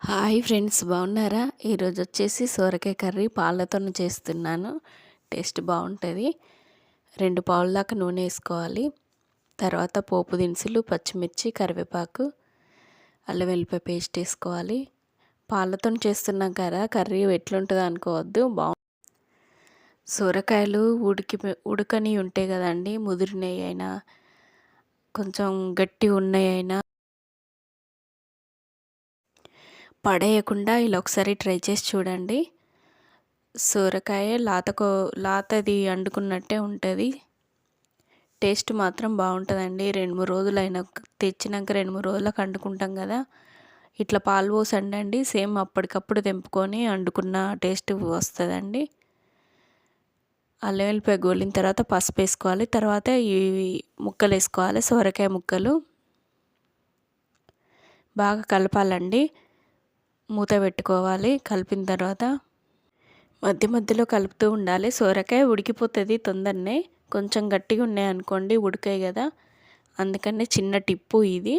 Hi friends బాగున్నారా? ఈరోజు వచ్చేసి సోరకాయ కర్రీ పాలతో చేస్తున్నాను. టేస్ట్ బాగుంటుంది. రెండు పావుల దాకా నూనె వేసుకోవాలి. తర్వాత పోపు దినుసులు పచ్చిమిర్చి కరివేపాకు అల్లం వెల్లిపాయ పేస్ట్ వేసుకోవాలి. పాలతో చేస్తున్నాం కదా కర్రీ ఎట్లుంటుంది అనుకోవద్దు బాగు సొరకాయలు ఉడికి ఉడకని ఉంటాయి కదండి ముదిరినవి అయినా కొంచెం గట్టి ఉన్నాయి అయినా. పడేయకుండా ఇలా ఒకసారి ట్రై చేసి చూడండి. సొరకాయ లాతకో లాతది అండుకున్నట్టే ఉంటుంది. టేస్ట్ మాత్రం బాగుంటుందండి. రెండు మూడు రోజులు అయినా తెచ్చినాక రెండు మూడు రోజులకు అండుకుంటాం కదా. ఇట్లా పాలు పోసి అండండి సేమ్ అప్పటికప్పుడు తెంపుకొని వండుకున్న టేస్ట్ వస్తుందండి. అల్లం వెల్లిపాయ గోలిన తర్వాత పసుపు వేసుకోవాలి. తర్వాత ఈ ముక్కలు వేసుకోవాలి. సొరకాయ ముక్కలు. బాగా కలపాలండి. మూత పెట్టుకోవాలి. కలిపిన తర్వాత మధ్య మధ్యలో కలుపుతూ ఉండాలి. సొరకాయ ఉడికిపోతుంది తొందరనే. కొంచెం గట్టిగా ఉన్నాయి అనుకోండి ఉడికాయి కదా. అందుకనే చిన్న టిప్పు ఇది.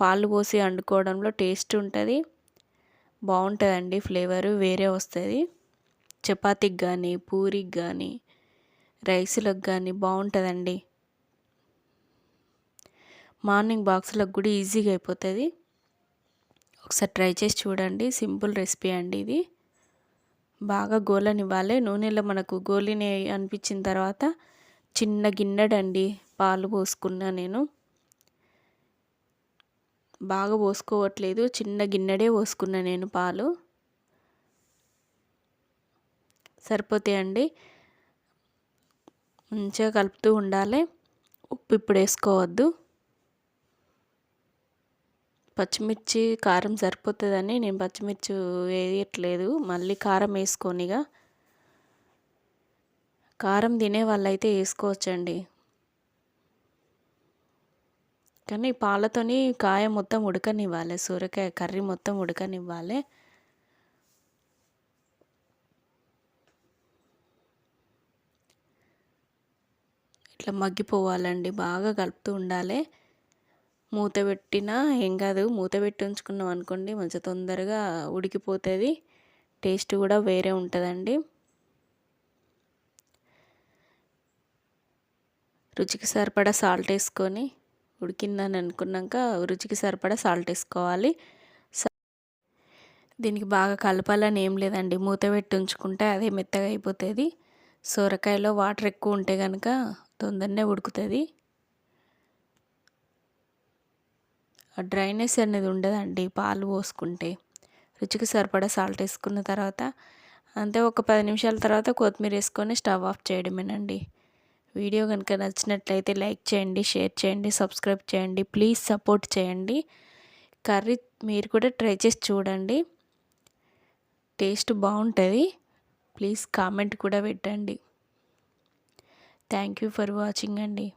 పాలు పోసి వండుకోవడంలో టేస్ట్ ఉంటుంది. బాగుంటుందండి ఫ్లేవరు. వేరే వస్తుంది. చపాతీకి కానీ పూరికి కానీ రైస్లకు కానీ బాగుంటుందండి. మార్నింగ్ బాక్స్లకు కూడా ఈజీగా అయిపోతుంది. ఒకసారి ట్రై చేసి చూడండి. సింపుల్ రెసిపీ అండి ఇది. బాగా గోలనివ్వాలి. నూనెలో మనకు గోలిని అనిపించిన తర్వాత చిన్న గిన్నెడండి. పాలు పోసుకున్నా నేను. బాగా పోసుకోవట్లేదు. చిన్న గిన్నెడే పోసుకున్నా నేను పాలు. సరిపోతాయండి మంచిగా కలుపుతూ ఉండాలి. ఉప్పు ఇప్పుడు వేసుకోవద్దు. పచ్చిమిర్చి కారం సరిపోతుందని నేను పచ్చిమిర్చి వేయట్లేదు. మళ్ళీ కారం వేసుకొనిగా కారం తినే వాళ్ళైతే వేసుకోవచ్చండి. కానీ పాలతోని కాయ మొత్తం ఉడకనివ్వాలి. సూరకాయ కర్రీ మొత్తం ఉడకనివ్వాలి. ఇట్లా మగ్గిపోవాలండి. బాగా కలుపుతూ ఉండాలి. మూత పెట్టినా ఏం కాదు మూత పెట్టి ఉంచుకున్నాం అనుకోండి మంచిగా తొందరగా ఉడికిపోతుంది. టేస్ట్ కూడా వేరే ఉంటుందండి. రుచికి సరిపడా సాల్ట్ వేసుకొని ఉడికిందని అనుకున్నాక రుచికి సరిపడా సాల్ట్ వేసుకోవాలి. దీనికి బాగా కలపాలని ఏం లేదండి. మూత పెట్టి ఉంచుకుంటే అదే మెత్తగా అయిపోతుంది. సొరకాయలో వాటర్ ఎక్కువ ఉంటే కనుక తొందరనే ఉడుకుతుంది. డ్రైనెస్ అనేది ఉండదండి. పాలు పోసుకుంటే. రుచికి సరిపడా సాల్ట్ వేసుకున్న తర్వాత అంతే ఒక పది నిమిషాల తర్వాత కొత్తిమీర వేసుకొని స్టవ్ ఆఫ్ చేయడమేనండి. వీడియో కనుక నచ్చినట్లయితే లైక్ చేయండి షేర్ చేయండి సబ్స్క్రైబ్ చేయండి ప్లీజ్ సపోర్ట్ చేయండి. కర్రీ మీరు కూడా ట్రై చేసి చూడండి. టేస్ట్ బాగుంటుంది. ప్లీజ్ కామెంట్ కూడా పెట్టండి. థ్యాంక్ యూ ఫర్ వాచింగ్ అండి.